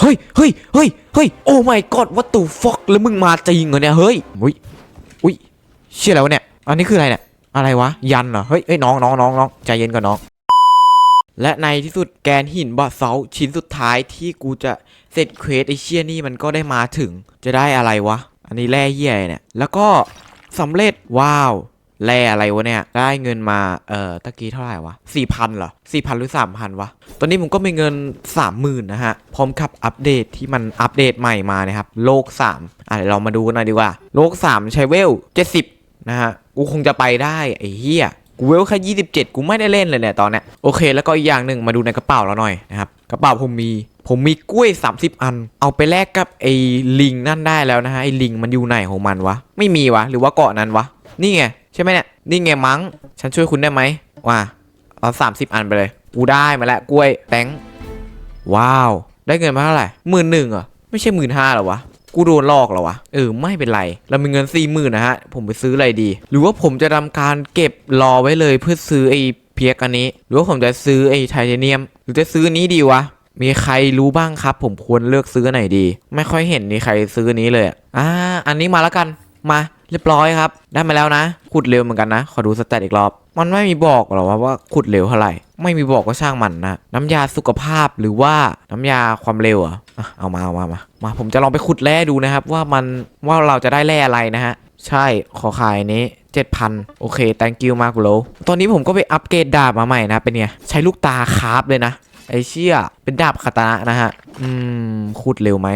เฮ้ยเฮ้ยเฮ้ยเฮ้ยโอ้ my god what the fuck แล้วมึงมาจริงเหรอเนี่ยเฮ้ยอุ้ยอุ้ยเชื่อแล้วะเนี่ยอันนี้คืออะไรเนี่ยอะไรวะยันเหรอเฮ้ยเฮ้ยน้องน้องน้องน้องใจเย็นก่อนน้องและในที่สุดแกนหินบอสเซาชิ้นสุดท้ายที่กูจะเสร็จเควสไอเชี่ยนี่มันก็ได้มาถึงจะได้อะไรวะ อันนี้แร่เหี้ยเนี่ยแล้วก็สำเร็จว้าว แร่อะไรวะเนี่ย ได้เงินมา เอ่อ ตะกี้เท่าไหร่วะสี่พันเหรอสี่พันหรือสามพันวะ ตอนนี้ผมก็มีเงินสามหมื่นนะฮะ พร้อมกับอัปเดตที่มันอัปเดตใหม่มานะครับ โลกสามอะเดี๋ยวเรามาดูกันหน่อยดีกว่า โลกสามใช้เวลเจ็ดสิบนะฮะ กูคงจะไปได้ไอ้เหี้ย กูเวลแค่ยี่สิบเจ็ดกูไม่ได้เล่นเลยเนี่ยตอนเนี้ย โอเค แล้วก็อีกอย่างหนึ่งมาดูในกระเป๋าเราหน่อยนะครับ กระเป๋าผมมีผมมีกล้วย 30 อัน เอาไปแลกกับไอ้ลิงนั่นได้แล้วนะฮะ ไอ้ลิงมันอยู่ไหนของมันวะ ไม่มีวะ หรือว่าเกาะนั้นวะ นี่ไง ใช่ไหมเนี่ยนี่ไงมั้ง ฉันช่วยคุณได้ไหมว่าเอา30อันไปเลย กูได้มาแล้วกล้วยแตงว้าว ได้เงินมาเท่าไหร่หมื่นหนึ่งเหรอไม่ใช่หมื่นห้าหรอวะกูโดนหลอกเหรอวะเออไม่เป็นไร เรามีเงินสี่หมื่นนะฮะ ผมไปซื้ออะไรดี หรือว่าผมจะทำการเก็บรอไว้เลยเพื่อซื้อไอ้เพียกอันนี้ หรือว่าผมจะซื้อไอ้ไทเทเนียม หรือจะซื้อนี้ดีวะมีใครรู้บ้างครับ ผมควรเลือกซื้อไหนดี ไม่ค่อยเห็นมีใครซื้อนี้เลยอะอ่าอันนี้มาแล้วกัน มาเรียบร้อยครับ ได้มาแล้วนะ ขุดเร็วเหมือนกันนะ ขอดูสแตทอีกรอบ มันไม่มีบอกหรอว่าว่าขุดเร็วเท่าไหร่ ไม่มีบอกก็ช่างมันนะ น้ำยาสุขภาพหรือว่าน้ำยาความเร็วอะเอามาเอามามามา ผมจะลองไปขุดแร่ดูนะครับ ว่ามันว่าเราจะได้แร่อะไรนะฮะ ใช่ขอขายนี้7,000 โอเค thank you มากโลตอนนี้ผมก็ไปอัปเกรดดาบมาใหม่นะ เป็นไง ใช้ลูกตาคาร์ฟเลยนะ ไอเชี่ยเป็นดาบคาตานะนะฮะ อืมขุดเร็วไหม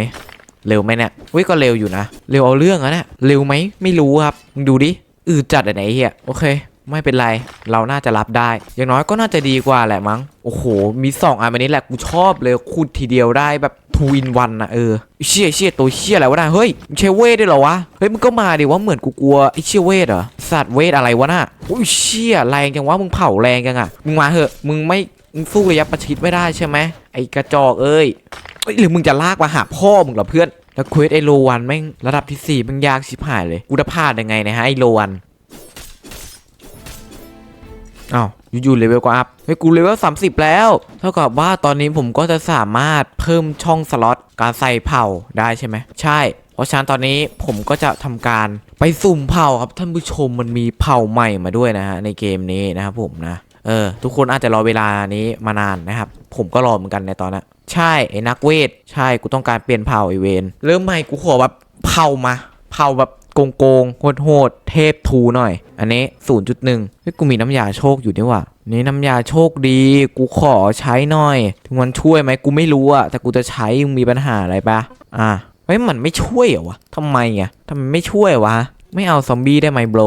เร็วไหมเนี่ยเว้ยก็เร็วอยู่นะ เร็วเอาเรื่องอะเนี่ยเร็วไหมไม่รู้ครับดูดิอืดจัดอะไหนเฮียโอเค ไม่เป็นไร เราน่าจะรับได้ อย่างน้อยก็น่าจะดีกว่าแหละมั้ง โอ้โห มีสองอันแบบนี้แหละกูชอบเลยขุดทีเดียวได้แบบทูอินวันนะเออเชี่ยเชี่ยตัวเชี่ยอะไรวะน่ะเฮ้ยมึงใช้เวทได้วยเหรอวะเฮ้ยมึงก็มาดิว่าเหมือนกูกลัวไอ้เชี่ยเวทเหรอสัตว์เวทอะไรวะน่ะโอ้ยเชี่ยแรงจังวะมึงเผาแรงจังอะมึงมาเหอะมึงไม่มึงสู้ระยะประชิดไม่ได้ใช่ไหมไอ้กระจอกเอ้ย เอ้ยหรือมึงจะลากมาหาพ่อมึงเหรอเพื่อน แล้วเควสไอโลวันแม่งระดับที่4มันยากชิบหายเลย กูจะพลาดยังไงนะฮะไอโลวันอ้าวอยู่ๆเลเวลก็อัพเฮ้ยกูเลเวล30แล้ว เท่ากับว่าตอนนี้ผมก็จะสามารถเพิ่มช่องสล็อตการใส่เผ่าได้ใช่ไหมใช่ เพราะฉะนั้นตอนนี้ผมก็จะทำการไปสุ่มเผ่าครับท่านผู้ชมมันมีเผ่าใหม่มาด้วยนะฮะในเกมนี้นะครับผมนะเออทุกคนอาจจะรอเวลานี้มานานนะครับ ผมก็รอเหมือนกันในตอนนั้น ใช่ไอ้นักเวท ใช่กูต้องการเปลี่ยนเผ่าไอเวนเริ่มใหม่กูขอแบบเผ่ามาเผ่าแบบโกงโกงโหดโหดเทพทูหน่อย อันนี้ 0.1เฮ้ยกูมีน้ำยาโชคอยู่นี่ว่านี่น้ำยาโชคดี กูขอใช้หน่อย ถึงมันช่วยไหมกูไม่รู้อะแต่กูจะใช้มึงมีปัญหาอะไรปะอะเฮ้ยมันไม่ช่วยเหรอวะทำไมอะทำไมไม่ช่วยวะ ไม่เอาซอมบี้ได้ไหมโบร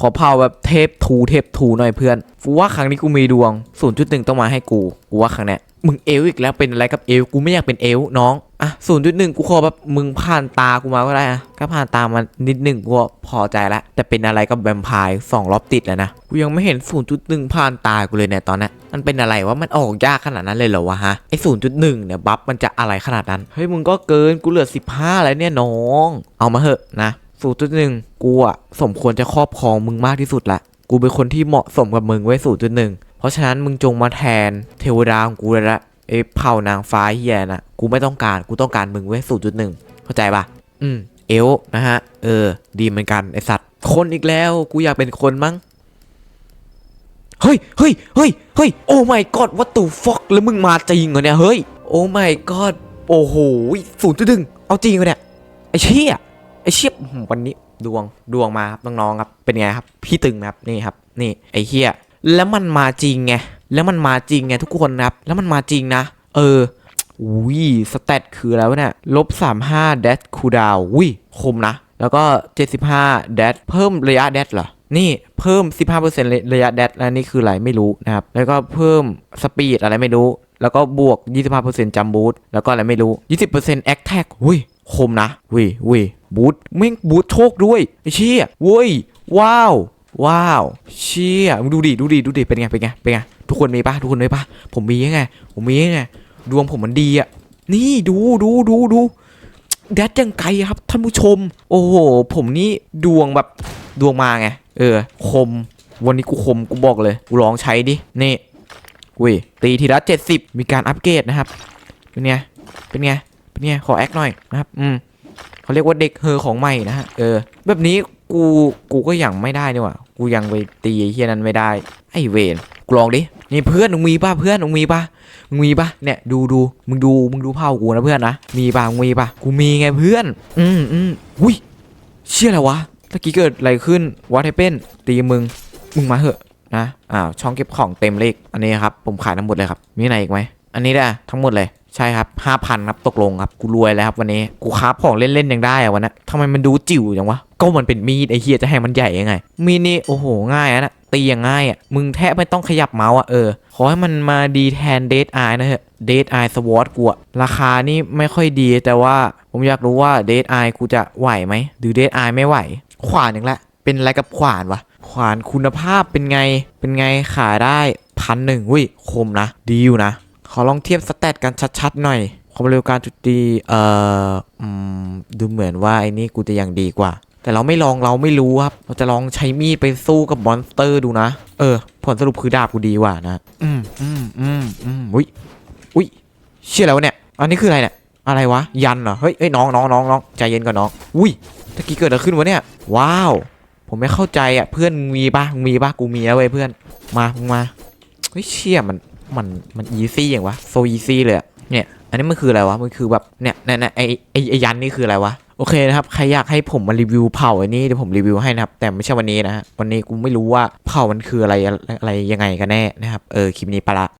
ขอเผาแบบเทพทูเทพทูหน่อยเพื่อน กูว่าครั้งนี้กูมีดวง 0.1 ต้องมาให้กู กูว่าครั้งเนี้ย มึงเอลอีกแล้วเป็นอะไรกับเอลกูไม่อยากเป็นเอลน้องอะ0.1กูขอแบบมึงผ่านตากูมาก็ได้อะก็ผ่านตามานิดหนึ่งกูพอใจแล้วแต่เป็นอะไรกับแวมไพร์สองรอบติดแล้วนะกูยังไม่เห็น0.1ผ่านตากูเลยเนี่ยตอนนี้ยมันเป็นอะไรวะมันออกยากขนาดนั้นเลยเหรอวะฮะไอ้0.1เนี่ยบัฟมันจะอะไรขนาดนั้นเฮ้ยมึงก็เกินกูเหลือ15แล้วเนี่ยน้อง เอามาเหอะนะสูตรจุดหนึ่งกูอะสมควรจะครอบครองมึงมากที่สุดละกูเป็นคนที่เหมาะสมกับมึงไว้สูตรจุดหนึ่ง เพราะฉะนั้นมึงจงมาแทนเทวดาของกูเลยละไอ้เผ่านางฟ้าเฮียนะกูไม่ต้องการกูต้องการมึงไว้สูตรจุดหนึ่งเข้าใจปะอืมเอลนะฮะ เออ ดีเหมือนกันไอสัตว์ คนอีกแล้วกูอยากเป็นคนมั้งเฮ้ยเฮ้ยเฮ้ยเฮ้ยโอ้ my god what the fuck แล้วมึงมาจริงเหรอเนี่ยเฮ้ยโอ้ my god โอ้โหศูนย์จุดหนึ่งเอาจริงเหรอเนี่ยไอเชี่ยไอเชี่ยวันนี้ดวงดวงมาครับน้องๆครับเป็นไงครับ พี่ตึงนะครับนี่ครับ นี่ไอเฮีย แล้วมันมาจริงไง แล้วมันมาจริงไงทุกคนนะครับ แล้วมันมาจริงนะ เอออุ้ยสเตตคือแล้วเนี่ยลบ35 dash cooldown อุ้ยคมนะ แล้วก็ 75 dash เพิ่มระยะ dash เหรอ นี่เพิ่ม 15%ระระยะ dash แล้วนี่คืออะไรไม่รู้นะครับ แล้วก็เพิ่มสปีดอะไรไม่รู้ แล้วก็บวก 25%จัมบูทแล้วก็อะไรไม่รู้ 20% attack อุ้ยคมนะว้ยเว้ยบูทแม่งบูทโชคด้วยไอ้เชี่ยเว้ยว้าว ว้าว เชี่ยมดูดิ ดูดิ ดูดิ เป็นไง เป็นไง เป็นไง ทุกคนมีปะทุกคนมีปะผมมียังไง ผมมียังไง ดวงผมมันดีอะนี่ดูดูดูดูแดดยังไกลครับท่านผู้ชม โอ้โห ผมนี่ดวงแบบดวงมาไง เออ คม วันนี้กูคม กูบอกเลย กูลองใช้ดิ นี่เว้ย ตีทีละเจ็ดสิบมีการอัปเกรดนะครับ เป็นไง เป็นไง เป็นี่ยขอแอคหน่อยนะครับ อืมเขาเรียกว่าเด็กเฮอของใหม่นะฮะ เออ แบบนี้กู กูก็ยังไม่ได้นี่หว่า กูยังไปตีไอ้เฮียนั้นไม่ได้ ไอ้เวนกูลองดิ นี่เพื่อนมึงมีป่ะเพื่อนมึงมีป่ะมึงมีป่ะเนี่ยดูดูมึงดูมึงดูเผ่ากูนะเพื่อนนะ มีป่ะมึงมีป่ะกูมีไงเพื่อน อืมอืมอุ้ยเชื่ออะไรวะตะกี้เกิดอะไรขึ้นวัดให้เป็นตีมึง มึงมาเหอะนะ อ้าวช่องเก็บของเต็มเลขอันนี้ครับ ผมขายทั้งหมดเลยครับ มีไหนอีกไหม อันนี้แหละทั้งหมดเลย ใช่ครับห้าพันครับตกลงครับ กูรวยแล้วครับวันนี้ กูค้าของเล่นๆยังได้อะวันนี้ทำไมมันดูจิ๋วจังวะ ก็มันเป็นมีดไอ้เฮียจะให้มันใหญ่ยังไง มีดนี่โอ้โหง่ายอะนะตีอย่างง่ายอะ มึงแทบไม่ต้องขยับเมาส์อะเออ ขอให้มันมาดีแทนเดทไอนะเถอะเดทไอสวอตกูอะราคานี่ไม่ค่อยดีแต่ว่าผมอยากรู้ว่าเดทไอกูจะไหวไหมหรือเดทไอไม่ไหว ขวานอย่างละเป็นอะไรกับขวานวะขวานคุณภาพเป็นไงเป็นไงขายได้พันหนึ่งอุ้ยคมนะ ดีอยู่นะ ขอลองเทียบสเตตกันชัดๆหน่อย ความเร็วการจุดตีเอ่ออืมดูเหมือนว่าไอ้นี่กูจะยังดีกว่า แต่เราไม่ลองเราไม่รู้ครับ เราจะลองใช้มีดไปสู้กับมอนสเตอร์ดูนะ เออ ผลสรุปคือดาบกูดีกว่านะ อืมอืมอืมอืมอุ้ยอุ้ยเชื่อแล้วะเนี่ย อันนี้คืออะไรเนี่ย อะไรวะ ยันเหรอ เฮ้ยเฮ้ยน้องน้องน้องน้องใจเย็นก่อนน้อง อุ้ยตะกี้เกิดอะไรขึ้นวะเนี่ย ว้าว ผมไม่เข้าใจอะ เพื่อนมึงมีปะมึงมีปะกูมีแล้วเว้ยเพื่อน มามึงมาเฮ้ยเชี่ยมัน มันมันอีซี่อย่างวะโซอีซี่เลยเนี่ย อันนี้มันคืออะไรวะ มันคือแบบเนี่ยเนี่ยเนี่ยไอไอไอยันนี่คืออะไรวะโอเคนะครับ ใครอยากให้ผมมารีวิวเผ่าอันนี้เดี๋ยวผมรีวิวให้นะครับ แต่ไม่ใช่วันนี้นะฮะวันนี้กูไม่รู้ว่าเผ่ามันคืออะไรอะไรยังไงกันแน่นะครับ เออคลิปนี้ไปละ